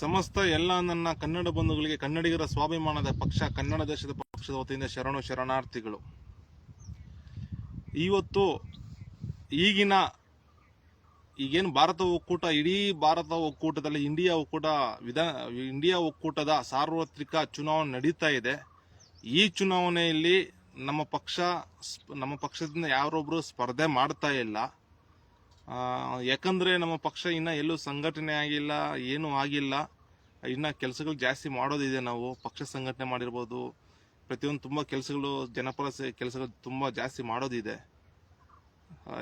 ಸಮಸ್ತ ಎಲ್ಲ ನನ್ನ ಕನ್ನಡ ಬಂಧುಗಳಿಗೆ ಕನ್ನಡಿಗರ ಸ್ವಾಭಿಮಾನದ ಪಕ್ಷ, ಕನ್ನಡ ದೇಶದ ಪಕ್ಷದ ವತಿಯಿಂದ ಶರಣು ಶರಣಾರ್ಥಿಗಳು. ಇವತ್ತು ಈಗಿನ ಈಗೇನು ಭಾರತ ಒಕ್ಕೂಟ, ಇಡೀ ಭಾರತ ಒಕ್ಕೂಟದಲ್ಲಿ ಇಂಡಿಯಾ ಒಕ್ಕೂಟ ವಿಧಾನ ಇಂಡಿಯಾ ಒಕ್ಕೂಟದ ಸಾರ್ವತ್ರಿಕ ಚುನಾವಣೆ ನಡೀತಾ ಇದೆ. ಈ ಚುನಾವಣೆಯಲ್ಲಿ ನಮ್ಮ ಪಕ್ಷ, ನಮ್ಮ ಪಕ್ಷದಿಂದ ಯಾರೊಬ್ಬರು ಸ್ಪರ್ಧೆ ಮಾಡ್ತಾ ಇಲ್ಲ. ಯಾಕಂದ್ರೆ ನಮ್ಮ ಪಕ್ಷ ಇನ್ನ ಎಲ್ಲೂ ಸಂಘಟನೆ ಆಗಿಲ್ಲ, ಏನೂ ಆಗಿಲ್ಲ. ಇನ್ನ ಕೆಲಸಗಳು ಜಾಸ್ತಿ ಮಾಡೋದಿದೆ ನಾವು. ಪಕ್ಷ ಸಂಘಟನೆ ಮಾಡಿರ್ಬೋದು. ಪ್ರತಿಯೊಂದು ತುಂಬಾ ಕೆಲಸಗಳು, ಜನಪರ ಕೆಲಸಗಳು ತುಂಬಾ ಜಾಸ್ತಿ ಮಾಡೋದಿದೆ.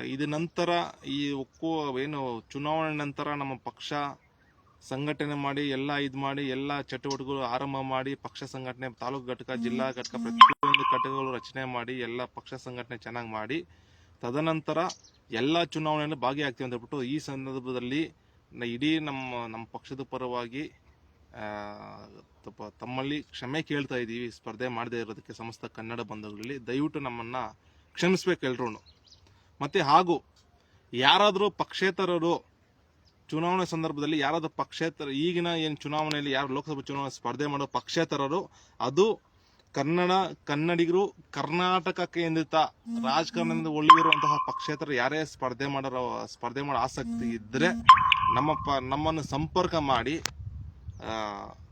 ಇದು ನಂತರ ಈ ಒಕ್ಕು, ಏನು, ಚುನಾವಣೆ ನಂತರ ನಮ್ಮ ಪಕ್ಷ ಸಂಘಟನೆ ಮಾಡಿ, ಎಲ್ಲ ಇದು ಮಾಡಿ, ಎಲ್ಲ ಚಟುವಟಿಕೆಗಳು ಆರಂಭ ಮಾಡಿ, ಪಕ್ಷ ಸಂಘಟನೆ, ತಾಲೂಕು ಘಟಕ, ಜಿಲ್ಲಾ ಘಟಕ, ಪ್ರತಿಯೊಂದು ಘಟಕಗಳು ರಚನೆ ಮಾಡಿ, ಎಲ್ಲ ಪಕ್ಷ ಸಂಘಟನೆ ಚೆನ್ನಾಗಿ ಮಾಡಿ ತದನಂತರ ಎಲ್ಲ ಚುನಾವಣೆಯಲ್ಲಿ ಭಾಗಿಯಾಗ್ತೀವಿ ಅಂತ ಹೇಳ್ಬಿಟ್ಟು ಈ ಸಂದರ್ಭದಲ್ಲಿ ಇಡೀ ನಮ್ಮ ನಮ್ಮ ಪಕ್ಷದ ಪರವಾಗಿ ತಮ್ಮಲ್ಲಿ ಕ್ಷಮೆ ಕೇಳ್ತಾ ಇದ್ದೀವಿ, ಸ್ಪರ್ಧೆ ಮಾಡದೇ ಇರೋದಕ್ಕೆ ಸಮಸ್ತ ಕನ್ನಡ ಬಂಧುಗಳಲ್ಲಿ. ದಯವಿಟ್ಟು ನಮ್ಮನ್ನ ಕ್ಷಮಿಸ್ಬೇಕು ಎಲ್ರೂ ಮತ್ತೆ ಹಾಗೂ, ಯಾರಾದರೂ ಪಕ್ಷೇತರರು ಚುನಾವಣೆ ಸಂದರ್ಭದಲ್ಲಿ ಯಾರಾದರೂ ಪಕ್ಷೇತರ, ಈಗಿನ ಏನು ಚುನಾವಣೆಯಲ್ಲಿ ಯಾರು ಲೋಕಸಭಾ ಚುನಾವಣೆ ಸ್ಪರ್ಧೆ ಮಾಡೋ ಪಕ್ಷೇತರರು, ಅದು ಕನ್ನಡ ಕನ್ನಡಿಗರು ಕರ್ನಾಟಕ ಕೇಂದ್ರಿತ ರಾಜಕಾರಣದಿಂದ ಒಳ್ಳೆಯಿರುವಂತಹ ಪಕ್ಷೇತರ ಯಾರೇ ಸ್ಪರ್ಧೆ ಮಾಡೋ ಸ್ಪರ್ಧೆ ಮಾಡೋ ಆಸಕ್ತಿ ಇದ್ರೆ ನಮ್ಮ ಪ, ನಮ್ಮನ್ನು ಸಂಪರ್ಕ ಮಾಡಿ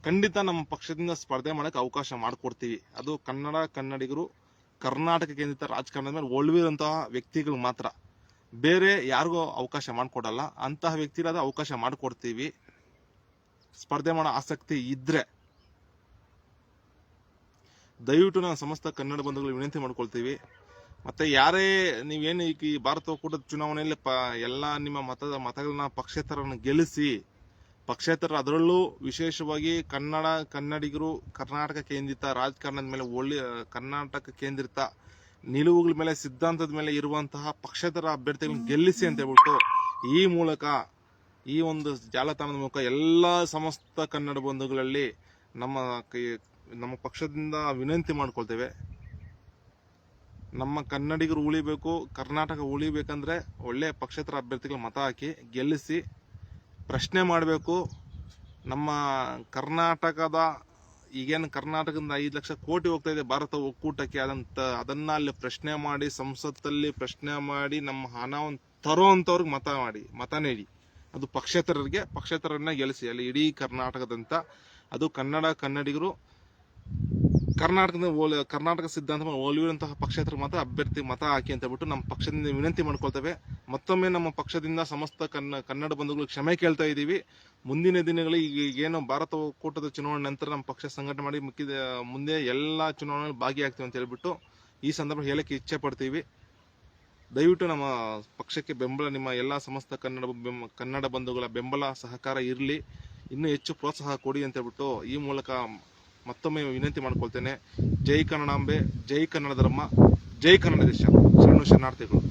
ಖಂಡಿತ ನಮ್ಮ ಪಕ್ಷದಿಂದ ಸ್ಪರ್ಧೆ ಮಾಡಕ್ಕೆ ಅವಕಾಶ ಮಾಡಿಕೊಡ್ತೀವಿ. ಅದು ಕನ್ನಡ ಕನ್ನಡಿಗರು ಕರ್ನಾಟಕ ಕೇಂದ್ರಿತ ರಾಜಕಾರಣದ ಮೇಲೆ ಒಳ್ವಿರುವಂತಹ ವ್ಯಕ್ತಿಗಳು ಮಾತ್ರ. ಬೇರೆ ಯಾರಿಗೂ ಅವಕಾಶ ಮಾಡಿಕೊಡಲ್ಲ. ಅಂತಹ ವ್ಯಕ್ತಿಗಳಾದ ಅವಕಾಶ ಮಾಡಿಕೊಡ್ತೀವಿ. ಸ್ಪರ್ಧೆ ಮಾಡೋ ಆಸಕ್ತಿ ಇದ್ರೆ. ದಯವಿಟ್ಟು ನಾವು ಸಮಸ್ತ ಕನ್ನಡ ಬಂಧುಗಳು ವಿನಂತಿ ಮಾಡ್ಕೊಳ್ತೀವಿ. ಮತ್ತೆ ಯಾರೇ ನೀವೇನು ಈ ಭಾರತ ಒಕ್ಕೂಟದ ಚುನಾವಣೆಯಲ್ಲಿ ಪ ಎಲ್ಲ ನಿಮ್ಮ ಮತದ ಮತಗಳನ್ನ ಪಕ್ಷೇತರನ್ನು ಗೆಲ್ಲಿಸಿ ಪಕ್ಷೇತರ ಅದರಲ್ಲೂ ವಿಶೇಷವಾಗಿ ಕನ್ನಡ ಕನ್ನಡಿಗರು ಕರ್ನಾಟಕ ಕೇಂದ್ರಿತ, ರಾಜಕಾರಣದ ಮೇಲೆ ಒಳ್ಳೆ, ಕರ್ನಾಟಕ ಕೇಂದ್ರಿತ ನಿಲುವುಗಳ ಮೇಲೆ, ಸಿದ್ಧಾಂತದ ಮೇಲೆ ಇರುವಂತಹ ಪಕ್ಷೇತರ ಅಭ್ಯರ್ಥಿಗಳನ್ನ ಗೆಲ್ಲಿಸಿ ಅಂತ ಹೇಳ್ಬಿಟ್ಟು ಈ ಮೂಲಕ, ಈ ಒಂದು ಜಾಲತಾಣದ ಮೂಲಕ ಎಲ್ಲ ಸಮಸ್ತ ಕನ್ನಡ ಬಂಧುಗಳಲ್ಲಿ ನಮ್ಮ ನಮ್ಮ ಪಕ್ಷದಿಂದ ವಿನಂತಿ ಮಾಡ್ಕೊಳ್ತೇವೆ. ನಮ್ಮ ಕನ್ನಡಿಗರು ಉಳಿಬೇಕು, ಕರ್ನಾಟಕ ಉಳಿಬೇಕಂದ್ರೆ ಒಳ್ಳೆ ಪಕ್ಷೇತರ ಅಭ್ಯರ್ಥಿಗಳ ಮತ ಹಾಕಿ ಗೆಲ್ಲಿಸಿ ಪ್ರಶ್ನೆ ಮಾಡಬೇಕು. ನಮ್ಮ ಕರ್ನಾಟಕದ, ಈಗೇನು ಕರ್ನಾಟಕದಿಂದ ಐದು ಲಕ್ಷ ಕೋಟಿ ಹೋಗ್ತಾ ಇದೆ, ಭಾರತ ಒಕ್ಕೂಟಕ್ಕೆ ಅದಂತ ಅದನ್ನ ಅಲ್ಲಿ ಪ್ರಶ್ನೆ ಮಾಡಿ, ಸಂಸತ್ತಲ್ಲಿ ಪ್ರಶ್ನೆ ಮಾಡಿ, ನಮ್ಮ ಹಣವನ್ನು ತರೋಂಥವ್ರಿಗೆ ಮತ ಮಾಡಿ, ಮತ ನೀಡಿ. ಅದು ಪಕ್ಷೇತರರಿಗೆ, ಪಕ್ಷೇತರನ್ನ ಗೆಲ್ಲಿಸಿ. ಅಲ್ಲಿ ಇಡೀ ಕರ್ನಾಟಕದಂತ, ಅದು ಕನ್ನಡ ಕನ್ನಡಿಗರು ಕರ್ನಾಟಕದ ಕರ್ನಾಟಕ ಸಿದ್ಧಾಂತ ಒಲಿಯುವಂತಹ ಪಕ್ಷೇತರ ಮತ ಅಭ್ಯರ್ಥಿ ಮತ ಹಾಕಿ ಅಂತ ಹೇಳ್ಬಿಟ್ಟು ನಮ್ಮ ಪಕ್ಷದಿಂದ ವಿನಂತಿ ಮಾಡ್ಕೊಳ್ತೇವೆ. ಮತ್ತೊಮ್ಮೆ ನಮ್ಮ ಪಕ್ಷದಿಂದ ಸಮಸ್ತ ಕನ್ನ, ಕನ್ನಡ ಬಂಧುಗಳು ಕ್ಷಮೆ ಕೇಳ್ತಾ ಇದ್ದೀವಿ. ಮುಂದಿನ ದಿನಗಳಲ್ಲಿ ಈಗ ಏನು ಭಾರತ ಒಕ್ಕೂಟದ ಚುನಾವಣೆ ನಂತರ ನಮ್ಮ ಪಕ್ಷ ಸಂಘಟನೆ ಮಾಡಿ ಮುಖ್ಯದ ಮುಂದೆ ಎಲ್ಲ ಚುನಾವಣೆಯಲ್ಲಿ ಭಾಗಿಯಾಗ್ತೀವಿ ಅಂತ ಹೇಳ್ಬಿಟ್ಟು ಈ ಸಂದರ್ಭ ಹೇಳಕ್ಕೆ ಇಚ್ಛೆ ಪಡ್ತೀವಿ. ದಯವಿಟ್ಟು ನಮ್ಮ ಪಕ್ಷಕ್ಕೆ ಬೆಂಬಲ, ನಿಮ್ಮ ಎಲ್ಲ ಸಮಸ್ತ ಕನ್ನಡ ಕನ್ನಡ ಬಂಧುಗಳ ಬೆಂಬಲ, ಸಹಕಾರ ಇರಲಿ. ಇನ್ನೂ ಹೆಚ್ಚು ಪ್ರೋತ್ಸಾಹ ಕೊಡಿ ಅಂತ ಹೇಳ್ಬಿಟ್ಟು ಈ ಮೂಲಕ ಮತ್ತೊಮ್ಮೆ ವಿನಂತಿ ಮಾಡ್ಕೊಳ್ತೇನೆ. ಜೈ ಕನ್ನಡಾಂಬೆ ಜೈ ಕನ್ನಡ ಧರ್ಮ ಜೈ ಕನ್ನಡ ದೇಶ. ಶರಣು ಶರಣಾರ್ಥಿಗಳು.